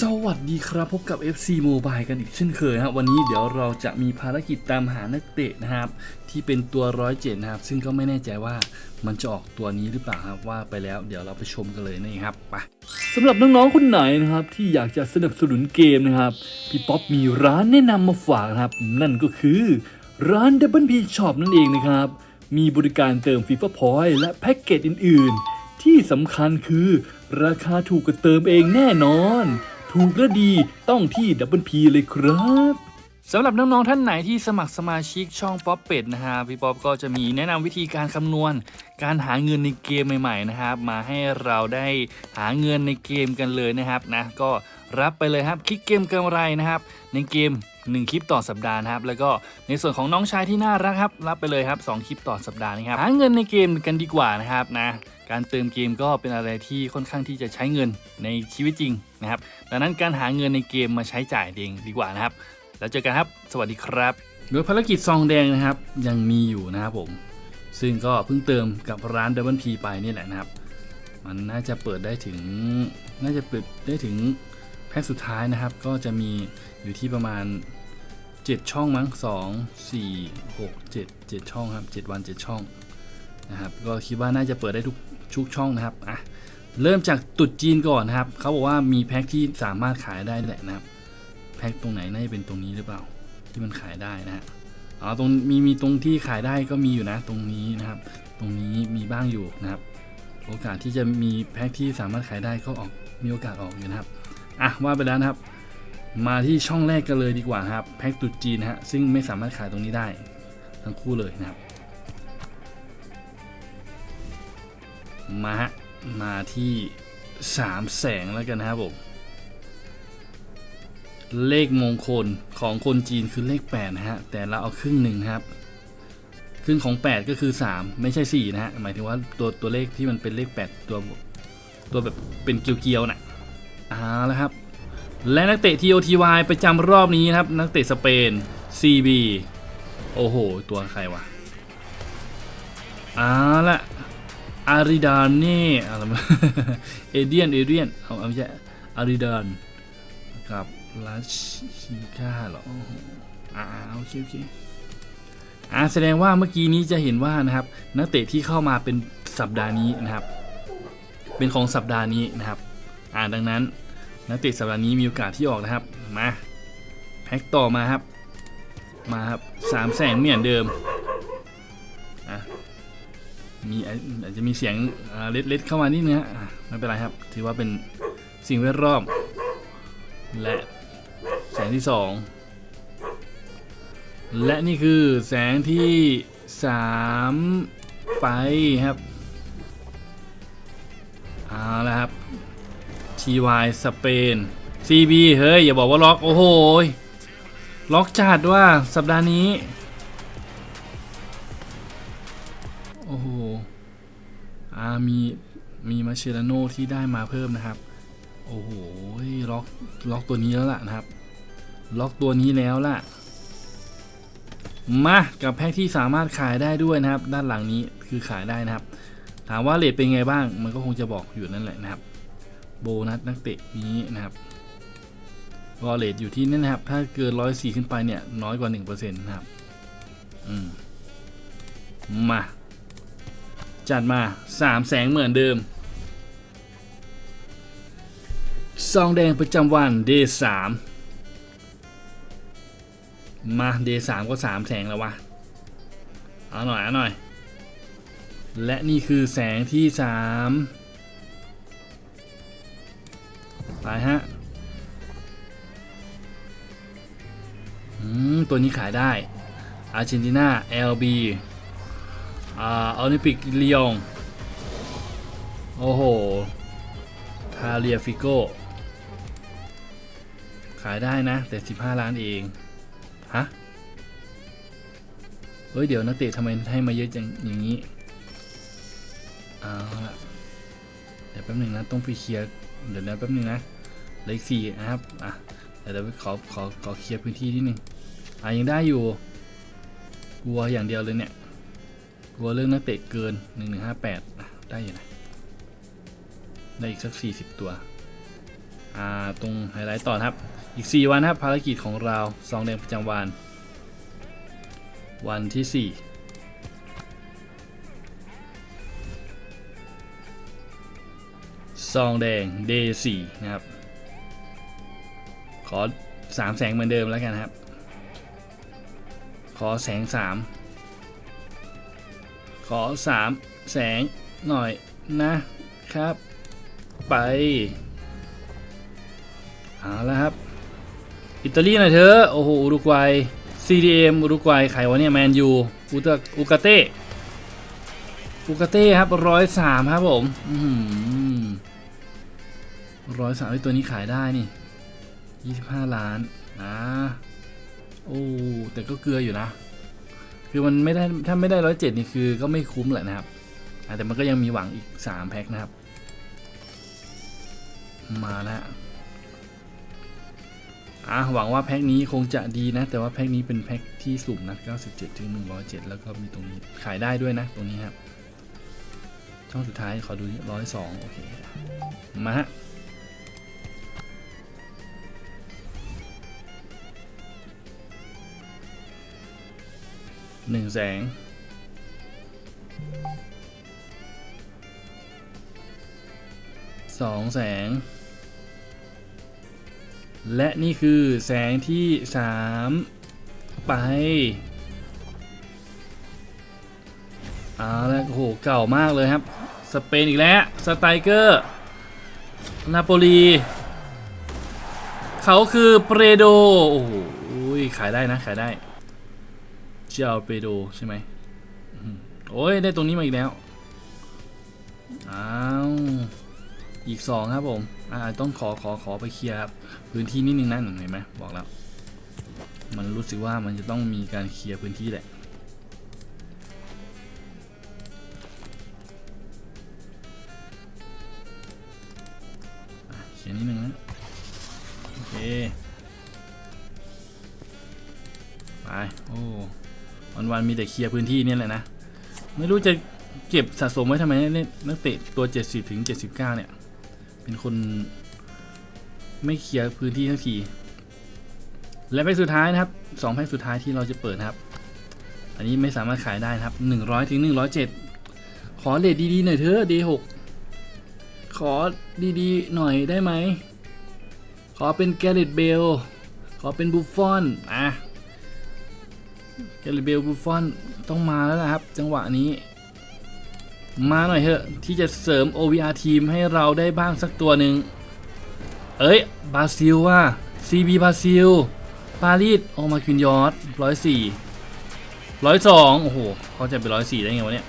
สวัสดีครับพบกับ FC Mobile กันอีกเช่นเคยครับวันนี้เดี๋ยวเราจะมีภารกิจตามหานักเตะนะครับ ที่เป็นตัวร้อยเจ็ดนะครับ ซึ่งก็ไม่แน่ใจว่ามันจะออกตัวนี้หรือเปล่าครับว่าไปแล้วเดี๋ยวเราไปชมกันเลยนี่ครับไปสำหรับน้องๆคนไหนนะครับ ที่อยากจะสนับสนุนเกมนะครับ พี่ป๊อปมีร้านแนะนำมาฝากนะครับ นั่นก็คือร้าน Double P Shop นั่นเองนะครับ มีบริการเติม FIFA Point และแพ็กเกจอื่น ๆ ที่สำคัญคือราคาถูกกว่าเติมเองแน่นอน ถูกและดีต้องที่ Double P เลยครับสำหรับน้องๆท่านไหนที่สมัครสมาชิกช่องป๊อปเป็ดนะฮะพี่ป๊อปก็จะมีแนะนำวิธีการคำนวณ การหาเงินในเกมใหม่ๆนะครับมาให้เราได้หาเงินในเกมกันเลยนะครับนะก็รับไปเลยครับคลิกเกมกำไรนะครับ ในเกม 1 คลิปต่อสัปดาห์นะครับ แล้วก็ในส่วนของน้องชายที่น่ารักครับ รับไปเลยครับ 2 คลิปต่อสัปดาห์นะครับหาเงินในเกมกันดีกว่านะครับนะการเติมเกมก็เป็นอะไรที่ค่อนข้างที่จะใช้เงินในชีวิตจริง นะครับดังนั้นการหาเงินในเกมมาใช้จ่ายเองดีกว่านะครับ แล้วเจอกันครับ สวัสดีครับ โดยภารกิจซองแดงนะครับยังมีอยู่นะครับผม ซึ่งก็เพิ่งเติมกับร้าน Double P ไปนี่แหละนะครับ มันน่าจะเปิดได้ถึง น่าจะเปิดได้ถึงแพ็คสุดท้ายนะครับ ก็จะมีอยู่ที่ประมาณ 7 ช่องมั้ง 2 4 6 7 7 ช่องครับ 7 วัน 7 ช่องนะครับ ก็คิดว่าน่าจะเปิดได้ทุกทุกช่องนะครับ อะ เริ่มจากตุดจีนก่อนนะครับเขาบอกว่ามีแพ็คที่สามารถขายได้แหละนะครับ แพ็คตรงไหนน่าจะเป็นตรงนี้หรือเปล่า ที่มันขายได้นะฮะอ๋อตรงมีมีตรงที่ขายได้ก็มีอยู่นะ ตรงนี้นะครับ ตรงนี้มีบ้างอยู่นะครับ โอกาสที่จะมีแพ็คที่สามารถขายได้ก็ออกมีโอกาสออกอยู่นะครับอะว่าไปแล้วนะครับ มาที่ช่องแรกกันเลยดีกว่าครับแพ็กตุดจีนนะฮะซึ่งไม่สามารถขายตรงนี้ได้ ทั้งคู่เลยนะครับมาฮะ มาที่สามแสงแล้วกันนะครับผม เลขมงคลของคนจีนคือเลข8นะฮะ แต่เราเอาครึ่งหนึ่งครับ ครึ่งของ 8 ก็คือ 3 ไม่ใช่ 4 นะฮะ หมายถึงว่าตัวตัวเลขที่มันเป็นเลข 8 ตัวตัวแบบเป็นเกลียวๆน่ะเอาและครับ และนักเตะ TOTY ประจำรอบนี้นะครับ นักเตะสเปน CB โอ้โห ตัวใครวะเอาละ อาริดานนี่อะไรมาเอเดียน เอเดียนเอาอาไม่ใช่อาริดานกับลาชิก้าเหรออ่าโอเคโอเคอ่าแสดงว่าเมื่อกี้นี้จะเห็นว่านะครับ นักเตะที่เข้ามาเป็นสัปดาห์นี้นะครับ เป็นของสัปดาห์นี้นะครับอ่าดังนั้น นักเตะสัปดาห์นี้มีโอกาสที่ออกนะครับมาแพ็คต่อมาครับ มาครับสามแสงเหมือนเดิม มีอาจจะมีเสียงเล็ดเล็ดๆเข้ามานิดนึงฮะไม่เป็นไรครับ ถือว่าเป็นสิ่งแวดล้อมและแสงที่สองและนี่คือแสงที่สามไปครับเอาละครับ TY สเปน CB เฮ้ย อย่าบอกว่าล็อก โอ้โหยล็อกจัดว่าสัปดาห์นี้ โอ้โหอ่ามีมีมาเชลโนที่ได้มาเพิ่มนะครับ โอ้โหล็อกล็อกตัวนี้แล้วล่ะนะครับ ล็อกตัวนี้แล้วล่ะ มากับแพ็กที่สามารถขายได้ด้วยนะครับ ด้านหลังนี้คือขายได้นะครับ ถามว่าเลทเป็นไงบ้าง มันก็คงจะบอกอยู่นั่นแหละนะครับ โบนัสนักเตะนี้นะครับวอลเลตอยู่ที่นี่นะครับ ถ้าเกินร้อยสี่ขึ้นไปเนี่ย น้อยกว่า1%นะครับ อืม มา จัดมาสามแสงเหมือนเดิมซองแดงประจำวันเดสามมาเดสามก็สามแสงแล้ววะเอาหน่อยเอาหน่อย และนี่คือแสงที่สามไปฮะอืมตัวนี้ขายได้อาร์เจนตินา LB อ่าโอลิมปิกลียงโอ้โหทาเรียฟิโกขายได้นะ แต่ 15 ล้านเอง ฮะ เฮ้ย เดี๋ยวนักเตะทำไมให้มาเยอะจังอย่างนี้ เอาละเดี๋ยวแป๊บหนึ่งนะ ต้องไปเคลียร์ เดี๋ยวนะแป๊บหนึ่งนะเลืออีกสี่นะครับ อะ เดี๋ยวเดี๋ยวขอขอขอเคลียร์พื้นที่นิดนึง อะยังได้อยู่ กลัวอย่างเดียวเลยเนี่ย กลัวเรื่องนักเตะเกิน 1158อะได้อยู่นะ ได้อีกสัก 40 ตัวอ่าตรงไฮไลท์ต่อครับ อีก 4 วันครับภารกิจของเราซองแดงประจำวัน วันที่ 4ซองแดง day 4นะครับ ขอ 3 แสงเหมือนเดิมแล้วกันครับ ขอแสง 3 ขอ 3 แสงหน่อยนะครับ ไปเอาละครับ อิตาลีหน่อยเถอะโอ้โหอุรุกวัย CDM อุรุกวัยใครวะเนี่ยแมนยูอุตอุกาเต้อุกาเต้ครับร้อยสามครับผมร้อยสามตัวนี้ขายได้นี่ยี่สิบห้าล้านอ่าโอ้แต่ก็เกลืออยู่นะ คือมันไม่ได้ถ้าไม่ได้ร้อยเจ็ดนี่คือก็ไม่คุ้มแหละนะครับแต่มันก็ยังมีหวังอีกสามแพ็คนะครับ มาแล้วอะหวังว่าแพ็คนี้คงจะดีนะ แต่ว่าแพ็คนี้เป็นแพ็คที่สุ่มนะ97ถึง107 แล้วก็มีตรงนี้ขายได้ด้วยนะ ตรงนี้ครับ ช่องสุดท้ายขอดูนี่102โอเค มาฮะ หนึ่งแสง สองแสง และนี่คือแสงที่3ไปเอาแล้วโอ้โห เก่ามากเลยครับ สเปนอีกแล้ว สไตเกอร์ นาโปลี เขาคือเปรโด โอ้โห ขายได้นะ ขายได้ เจ้าเปโดใช่ไหมโอ้ย ได้ตรงนี้มาอีกแล้ว อ้าว อีกสองครับผม อ่า ต้องขอขอขอไปเคลียร์ครับ พื้นที่นิดนึงนะเห็นไหมบอกแล้ว มันรู้สึกว่ามันจะต้องมีการเคลียร์พื้นที่แหละอะเคลียร์นิดนึงนะโอเค ไป โอ้ วันวันๆมีแต่เคลียร์พื้นที่นี่แหละนะ ไม่รู้จะเก็บสะสมไว้ทำไมเนี่ยนักเตะตัว 70ถึง79 เนี่ย เป็นคนไม่เคลียร์พื้นที่ทั้งที และแพ็กสุดท้ายนะครับสองแพ็กสุดท้ายที่เราจะเปิดครับ อันนี้ไม่สามารถขายได้นะครับ 100ถึง107 ขอเลทดีๆหน่อยเถอะ D6 ขอดีๆหน่อยได้ไหม ขอเป็นแกเรตเบล ขอเป็นบุฟฟอน อะ แกเรตเบลบุฟอนต้องมาแล้วนะครับ จังหวะนี้ มาหน่อยเถอะ ที่จะเสริม OVR ทีมให้เราได้บ้างสักตัวหนึ่งเอ้ยบราซิลว่า CB บราซิล ปารีสออกมาคินยอร์ดร้อยสี่ร้อยสองโอ้โหเขาจะเป็นร้อยสี่ได้ไงวะเนี่ย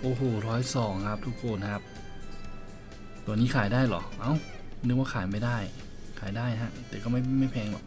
โอ้โหร้อยสองครับทุกคนครับ ตัวนี้ขายได้เหรอ เอ้านึกว่าขายไม่ได้ ขายได้ฮะ แต่ก็ไม่ไม่แพงหรอก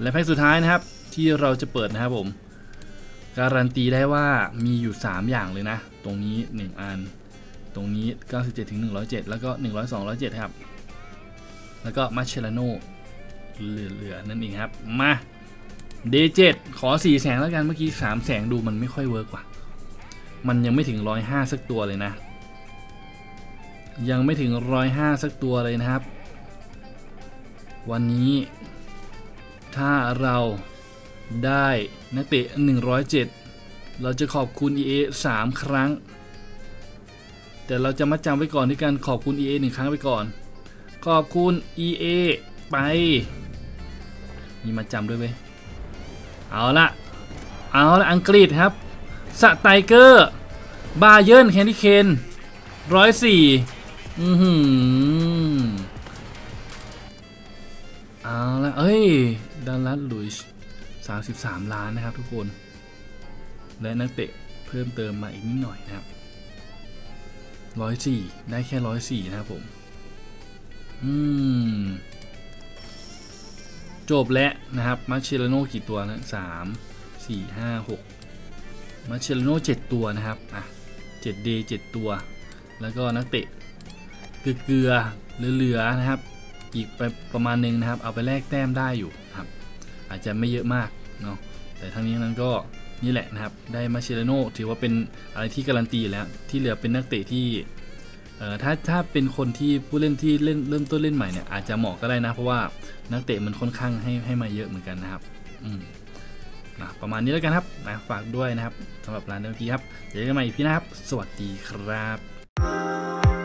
และแพ็กสุดท้ายนะครับที่เราจะเปิดนะครับผม การันตีได้ว่ามีอยู่ 3 อย่างเลยนะ ตรงนี้ 1 อัน ตรงนี้ 97ถึง107 แล้วก็ 102 107 ครับ แล้วก็มาเชลาโนเหลือๆนั่นเองครับ มา D7 ขอ4แสงแล้วกันเมื่อกี้3แสงดูมันไม่ค่อยเวิร์กว่ะ มันยังไม่ถึง 105 สักตัวเลยนะ ยังไม่ถึง 105 สักตัวเลยนะครับ วันนี้ ถ้าเราได้นักเตะ 107 เราจะขอบคุณ EA 3 ครั้ง แต่เราจะมาจำไว้ก่อนด้วยการขอบคุณ EA 1 ครั้งไปก่อน ขอบคุณ EA ไปมีมาจำด้วยเว้ยเอาละเอาละอังกฤษครับสไตเกอร์ บาเยิร์นแคนดี้เคนร้อยสี่อือหือเอาละเอ้ย ดันลัดลุยส์33ล้านนะครับทุกคน และนักเตะเพิ่มเติมมาอีกนิดหน่อยนะครับ104ได้แค่104นะครับผม อืม จบแล้วนะครับ มาเชลโนกี่ตัวนะสามสี่ห้าหกมาเชลโนเจ็ดตัวนะครับ อะเจ็ดเดย์เจ็ดตัว แล้วก็นักเตะเกลือเหลือๆนะครับ อีกไปประมาณหนึงนะครับ เอาไปแลกแต้มได้อยู่ อาจจะไม่เยอะมากเนาะแต่ทั้งนี้นั้นก็นี่แหละนะครับ ได้มาเชลโนถือว่าเป็นอะไรที่การันตีอยู่แล้ว ที่เหลือเป็นนักเตะที่เอ่อถ้าถ้าเป็นคนที่ผู้เล่นที่เล่นเริ่มต้นเล่นใหม่เนี่ยอาจจะเหมาะก็ได้นะ เพราะว่านักเตะมันค่อนข้างให้ให้มาเยอะเหมือนกันนะครับอืมนะประมาณนี้แล้วกันครับนะฝากด้วยนะครับสำหรับร้านเมื่อกี้ครับเจอกันใหม่อีกพี่นะครับ สวัสดีครับ